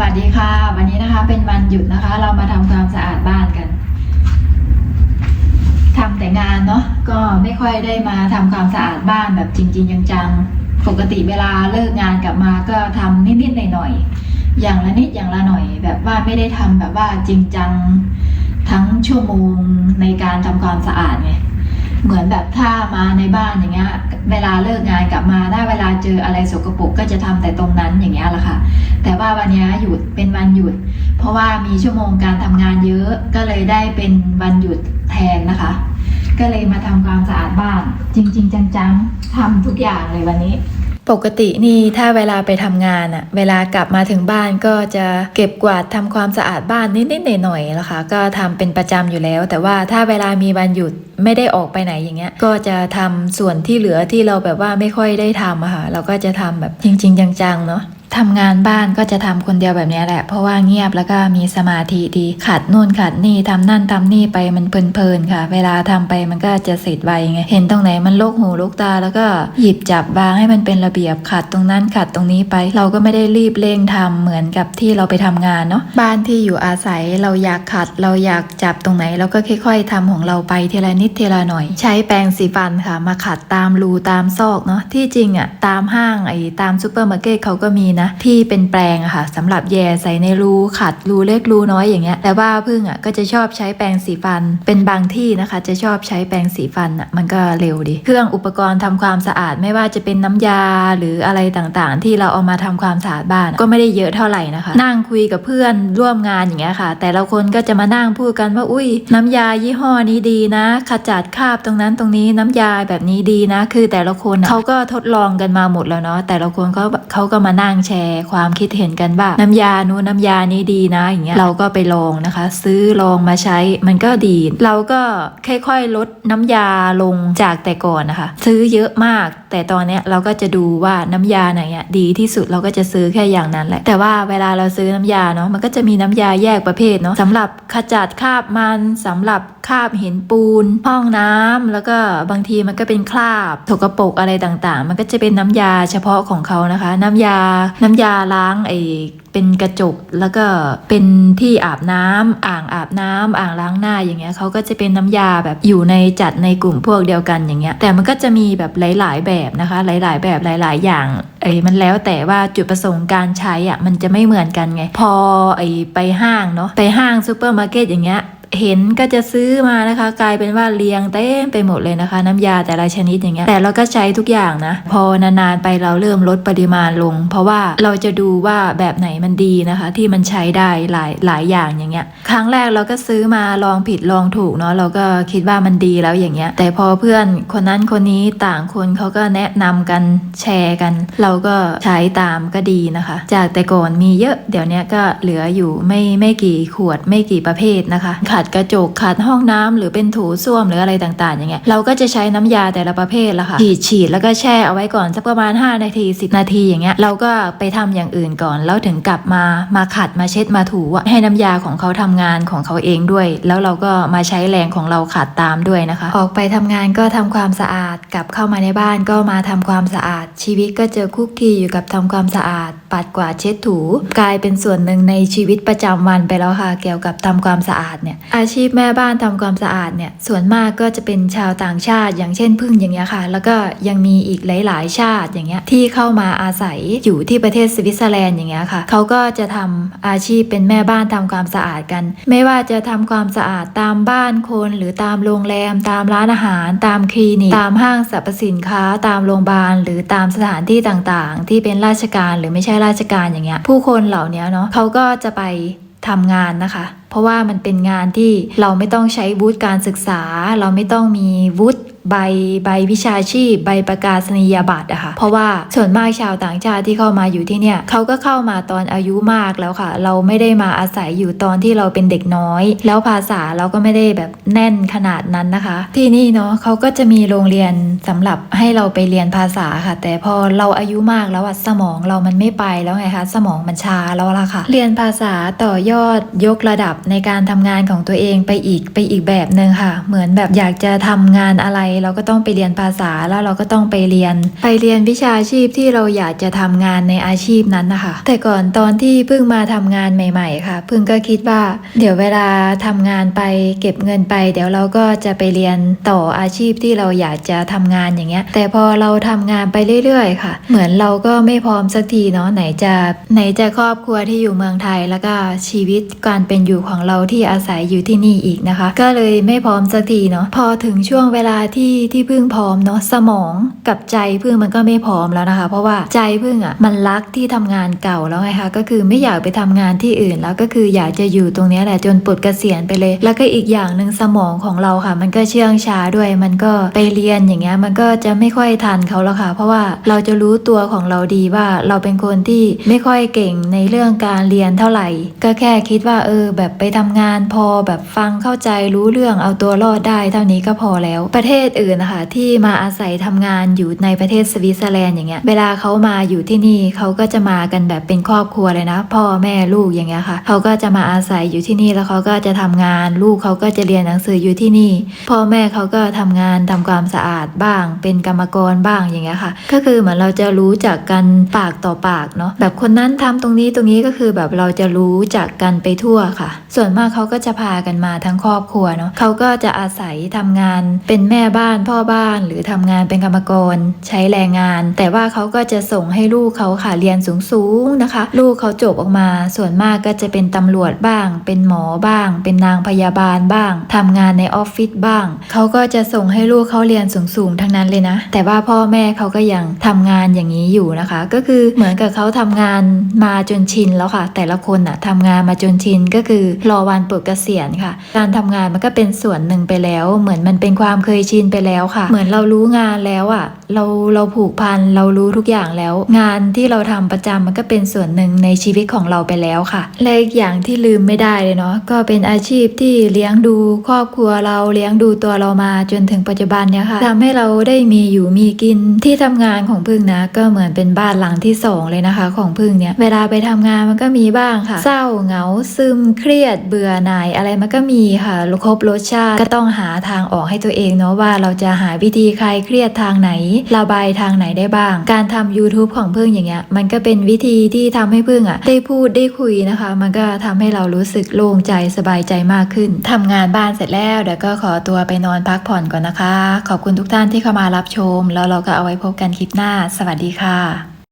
วัสดีค่ะ วันนี้นะคะเป็นวันหยุดนะคะ เรามาทำความสะอาดบ้านกันทำแต่งานเนาะก็ไม่ค่อยได้มาทำความสะอาดบ้านแบบจริง ๆ จังๆปกติเวลาเลิกงานกลับมาก็ทำนิดๆหน่อยๆอย่างละนิดอย่างละหน่อย แบบว่าไม่ได้ทำแบบว่าจริงจังทั้งชั่วโมงในการทำความสะอาดไง เหมือนแบบถ้ามาในบ้านอย่างเงี้ยเวลาเลิกงานกลับมาได้เวลาเจออะไรสกปรกก็จะทำแต่ตรงนั้นอย่างเงี้ยแหละค่ะ แต่ว่าวันนี้หยุดเป็นวันหยุด เพราะว่ามีชั่วโมงการทำงานเยอะก็เลยได้เป็นวันหยุดแทนนะคะ ก็เลยมาทำความสะอาดบ้านจริง ๆ จังๆทำทุกอย่างเลยวันนี้ ปกตินี่ถ้าเวลาไปทำงานอะเวลากลับมาถึงบ้านก็จะเก็บกวาดทำความสะอาดบ้านนิดๆหน่อยๆแล้วค่ะก็ทำเป็นประจำอยู่แล้ว แต่ว่าถ้าเวลามีวันหยุดไม่ได้ออกไปไหนอย่างเงี้ย ก็จะทำส่วนที่เหลือที่เราแบบว่าไม่ค่อยได้ทำอะค่ะเราก็จะทำแบบจริง ๆ จังๆเนาะ ทำงานบ้านก็จะทำคนเดียวแบบนี้แหละ เพราะว่าเงียบแล้วก็มีสมาธิดีขัดนู่นขัดนี่ทำนั่นทำนี่ไปมันเพลินๆค่ะ เวลาทำไปมันก็จะเสร็จไวไงเห็นตรงไหนมันโลกหูโลกตา แล้วก็หยิบจับวางให้มันเป็นระเบียบขัดตรงนั้นขัดตรงนี้ไป เราก็ไม่ได้รีบเร่งทำเหมือนกับที่เราไปทำงานเนาะบ้านที่อยู่อาศัยเราอยากขัด เราอยากจับตรงไหนเราก็ค่อย ๆทำของเราไปทีละนิดทีละหน่อย ใช้แปรงสีฟันค่ะ มาขัดตามรูตามซอกเนาะที่จริงอะ่ะตามห้างไอ้ตามซูเปอร์มาร์เก็ตเขาก็มีนะที่เป็นแปรงอะค่ะสำหรับแย่ใส่ในรูขัดรูเล็กรูน้อยอย่างเงี้ยแต่ว่าพึ่งอะ่ะก็จะชอบใช้แปรงสีฟัน เป็นบางที่นะคะ จะชอบใช้แปรงสีฟันอะมันก็เร็วดี เครื่องอุปกรณ์ทำความสะอาดไม่ว่าจะเป็นน้ำยาหรืออะไรต่างๆ ที่เราเอามาทำความสะอาดบ้าน ก็ไม่ได้เยอะเท่าไหร่นะคะ นั่งคุยกับเพื่อนร่วมงานอย่างเงี้ยค่ะ แต่ละคนก็จะมานั่งพูดกันว่าอุ้ย น้ำยายี่ห้อนี้ดีนะ ขจัดคราบตรงนั้นตรงนี้น้ำยาแบบนี้ดีนะ คือแต่ละคนอะเขาก็ทดลองกันมาหมดแล้วเนาะแต่ละคนเขาเขาก็มานั่งแชชร์ความคิดเห็นกันว่าน้ำยานู้นน้ำยานี้ดีนะอย่างเงี้ยเราก็ไปลองนะคะ ซื้อลองมาใช้มันก็ดี เราก็ค่อยๆลดน้ำยาลงจากแต่ก่อนนะคะ ซื้อเยอะมาก แต่ตอนเนี้ยเราก็จะดูว่าน้ำยาไหนอะดีที่สุดเราก็จะซื้อแค่อย่างนั้นแหละแต่ว่าเวลาเราซื้อน้ำยาเนาะมันก็จะมีน้ำยาแยกประเภทเนาะสำหรับขจัดคราบมันสำหรับคราบหินปูน ห้องน้ำแล้วก็บางทีมันก็เป็นคราบสกปรกอะไรต่างๆ มันก็จะเป็นน้ำยาเฉพาะของเขานะคะ น้ำยาน้ำยาล้างไอเป็นกระจกแล้วก็เป็นที่อาบน้ำอ่างอาบน้ำอ่างล้างหน้าอย่างเงี้ยเขาก็จะเป็นน้ำยาแบบอยู่ในจัดในกลุ่มพวกเดียวกันอย่างเงี้ยแต่มันก็จะมีแบบหลาย ๆ แบบนะคะ หลาย ๆ แบบหลาย ๆ อย่างไอ้มันแล้วแต่ว่าจุดประสงค์การใช้อะมันจะไม่เหมือนกันไง พอไอ้ไปห้างเนาะไปห้างซูเปอร์มาร์เก็ตอย่างเงี้ย เห็นก็จะซื้อมานะคะ กลายเป็นว่าเรียงเต็มไปหมดเลยนะคะ น้ำยาแต่ละชนิดอย่างเงี้ยแต่เราก็ใช้ทุกอย่างนะ พอนานๆไปเราเริ่มลดปริมาณลง เพราะว่าเราจะดูว่าแบบไหนมันดีนะคะ ที่มันใช้ได้หลายหลายอย่างอย่างเงี้ยครั้งแรกเราก็ซื้อมาลองผิดลองถูกเนาะเราก็คิดว่ามันดีแล้วอย่างเงี้ย แต่พอเพื่อนคนนั้นคนนี้ต่างคนเขาก็แนะนำกันแชร์กัน เราก็ใช้ตามก็ดีนะคะ จากแต่ก่อนมีเยอะเดี๋ยวนี้ก็เหลืออยู่ไม่ไม่กี่ขวดไม่กี่ประเภทนะคะขัดกระจกขัดห้องน้ำหรือเป็นถูส้วมหรืออะไรต่างๆ อย่างเงี้ยเราก็จะใช้น้ำยาแต่ละประเภทละค่ะฉีดฉีดแล้วก็แช่เอาไว้ก่อนสักประมาณ 5 นาที 10 นาทีอย่างเงี้ยเราก็ไปทำอย่างอื่นก่อน แล้วถึงกลับมามาขัดมาเช็ดมาถูอะให้น้ำยาของเขาทำงานของเขาเองด้วย แล้วเราก็มาใช้แรงของเราขัดตามด้วยนะคะ ออกไปทำงานก็ทำความสะอาดกลับเข้ามาในบ้านก็มาทำความสะอาด ชีวิตก็เจอคุกคีอยู่กับทำความสะอาด ปัดกวาดเช็ดถู กลายเป็นส่วนหนึ่งในชีวิตประจำวันไปแล้วค่ะ เกี่ยวกับทำความสะอาดเนี่ยอาชีพแม่บ้านทำความสะอาดเนี่ยส่วนมากก็จะเป็นชาวต่างชาติ อย่างเช่นพึ่งอย่างเงี้ยค่ะ แล้วก็ยังมีอีกหลาย ๆ ชาติอย่างเงี้ยที่เข้ามาอาศัยอยู่ที่ประเทศสวิตเซอร์แลนด์อย่างเงี้ยค่ะเขาก็จะทำอาชีพเป็นแม่บ้านทำความสะอาดกัน ไม่ว่าจะทำความสะอาดตามบ้านคน หรือตามโรงแรม ตามร้านอาหาร ตามคลินิกตามห้างสรรพสินค้า ตามโรงพยาบาล หรือตามสถานที่ต่าง ๆ ที่เป็นราชการหรือไม่ใช่ราชการอย่างเงี้ยผู้คนเหล่านี้เนาะเขาก็จะไป ทำงานนะคะ เพราะว่ามันเป็นงานที่เราไม่ต้องใช้วุฒิการศึกษา เราไม่ต้องมีวุฒิ ใบใบวิชาชีพ ใบประกาศนียบัตรอะค่ะเพราะว่าส่วนมากชาวต่างชาติที่เข้ามาอยู่ที่เนี่ยเขาก็เข้ามาตอนอายุมากแล้วค่ะ เราไม่ได้มาอาศัยอยู่ตอนที่เราเป็นเด็กน้อย แล้วภาษาเราก็ไม่ได้แบบแน่นขนาดนั้นนะคะ ที่นี่เนาะเขาก็จะมีโรงเรียนสำหรับให้เราไปเรียนภาษาค่ะ แต่พอเราอายุมากแล้วอะสมองเรามันไม่ไปแล้วไงคะสมองมันชาแล้วล่ะค่ะ เรียนภาษาต่อยอดยกระดับในการทำงานของตัวเองไปอีกไปอีกแบบหนึ่งค่ะ เหมือนแบบอยากจะทำงานอะไรเราก็ต้องไปเรียนภาษาแล้วเราก็ต้องไปเรียน ไปเรียนวิชาชีพที่เราอยากจะทำงานในอาชีพนั้นนะคะ แต่ก่อนตอนที่เพิ่งมาทำงานใหม่ ๆ ค่ะ เพิ่งก็คิดว่า เดี๋ยวเวลาทำงานไปเก็บเงินไป เดี๋ยวเราก็จะไปเรียนต่ออาชีพที่เราอยากจะทำงานอย่างเงี้ย แต่พอเราทำงานไปเรื่อยๆ ค่ะ เหมือนเราก็ไม่พร้อมสักทีเนาะไหนจะไหนจะครอบครัวที่อยู่เมืองไทยแล้วก็ชีวิตการเป็นอยู่ของเราที่อาศัยอยู่ที่นี่อีกนะคะ ก็เลยไม่พร้อมสักทีเนาะพอถึงช่วงเวลาที่ที่พึ่งพร้อมเนาะสมองกับใจพึ่งมันก็ไม่พร้อมแล้วนะคะ เพราะว่าใจพึ่งอะมันรักที่ทำงานเก่าแล้วไงคะก็คือไม่อยากไปทำงานที่อื่นแล้วก็คืออยากจะอยู่ตรงนี้แหละจนปลดเกษียณไปเลย แล้วก็อีกอย่างหนึ่งสมองของเราค่ะ มันก็เชื่องช้าด้วย มันก็ไปเรียนอย่างเงี้ยมันก็จะไม่ค่อยทันเขาแล้วค่ะ เพราะว่าเราจะรู้ตัวของเราดีว่าเราเป็นคนที่ไม่ค่อยเก่งในเรื่องการเรียนเท่าไหร่ ก็แค่คิดว่าเออ แบบไปทำงานพอแบบฟังเข้าใจรู้เรื่องเอาตัวรอดได้เท่านี้ก็พอแล้ว ประเทศอื่นนะคะที่มาอาศัยทำงานอยู่ในประเทศสวิตเซอร์แลนด์อย่างเงี้ยเวลาเขามาอยู่ที่นี่เขาก็จะมากันแบบเป็นครอบครัวเลยนะ พ่อแม่ลูกอย่างเงี้ยค่ะเขาก็จะมาอาศัยอยู่ที่นี่แล้วเขาก็จะทำงานลูกเขาก็จะเรียนหนังสืออยู่ที่นี่ พ่อแม่เขาก็ทำงานทำความสะอาดบ้าง เป็นกรรมกรบ้างอย่างเงี้ยค่ะ ก็คือเหมือนเราจะรู้จักกันปากต่อปากเนาะแบบคนนั้นทำตรงนี้ตรงนี้ก็คือแบบเราจะรู้จักกันไปทั่วค่ะ ส่วนมากเขาก็จะพากันมาทั้งครอบครัวเนาะเขาก็จะอาศัยทำงานเป็นแม่บ้านพ่อบ้าน หรือทำงานเป็นกรรมกร ใช้แรงงาน แต่ว่าเขาก็จะส่งให้ลูกเขาค่ะเรียนสูงๆนะคะ ลูกเขาจบออกมา ส่วนมากก็จะเป็นตำรวจบ้าง เป็นหมอบ้าง เป็นนางพยาบาลบ้างทำงานในออฟฟิศบ้าง เขาก็จะส่งให้ลูกเขาเรียนสูงๆทั้งนั้นเลยนะ แต่ว่าพ่อแม่เขาก็ยังทำงานอย่างนี้อยู่นะคะ ก็คือเหมือนกับเขาทำงานมาจนชินแล้วค่ะ แต่ละคนอะทำงานมาจนชินก็คือรอวันปลดเกษียณค่ะ การทำงานมันก็เป็นส่วนหนึ่งไปแล้ว เหมือนมันเป็นความเคยชินไปแล้วค่ะ เหมือนเรารู้งานแล้วอะ เราเราผูกพันเรารู้ทุกอย่างแล้ว งานที่เราทำประจำมันก็เป็นส่วนหนึ่งในชีวิตของเราไปแล้วค่ะและอีกอย่างที่ลืมไม่ได้เลยเนาะก็เป็นอาชีพที่เลี้ยงดูครอบครัวเราเลี้ยงดูตัวเรามาจนถึงปัจจุบันเนี่ยค่ะทำให้เราได้มีอยู่มีกินที่ทำงานของพึ่งนะ ก็เหมือนเป็นบ้านหลังที่สองเลยนะคะ ของพึ่งเนี่ยเวลาไปทำงานมันก็มีบ้างค่ะ เศร้าเหงาซึมเครียดเบื่อหน่ายอะไรมันก็มีค่ะครบรสชาติก็ต้องหาทางออกให้ตัวเองเนาะว่าเราจะหาวิธีคลายเครียดทางไหนระบายทางไหนได้บ้าง การทำ YouTube ของพึ่งอย่างเงี้ย มันก็เป็นวิธีที่ทำให้พึ่งอะได้พูดได้คุยนะคะ มันก็ทำให้เรารู้สึกโล่งใจสบายใจมากขึ้นทำงานบ้านเสร็จแล้วเดี๋ยวก็ขอตัวไปนอนพักผ่อนก่อนนะคะ ขอบคุณทุกท่านที่เข้ามารับชม แล้วเราก็เอาไว้พบกันคลิปหน้า สวัสดีค่ะ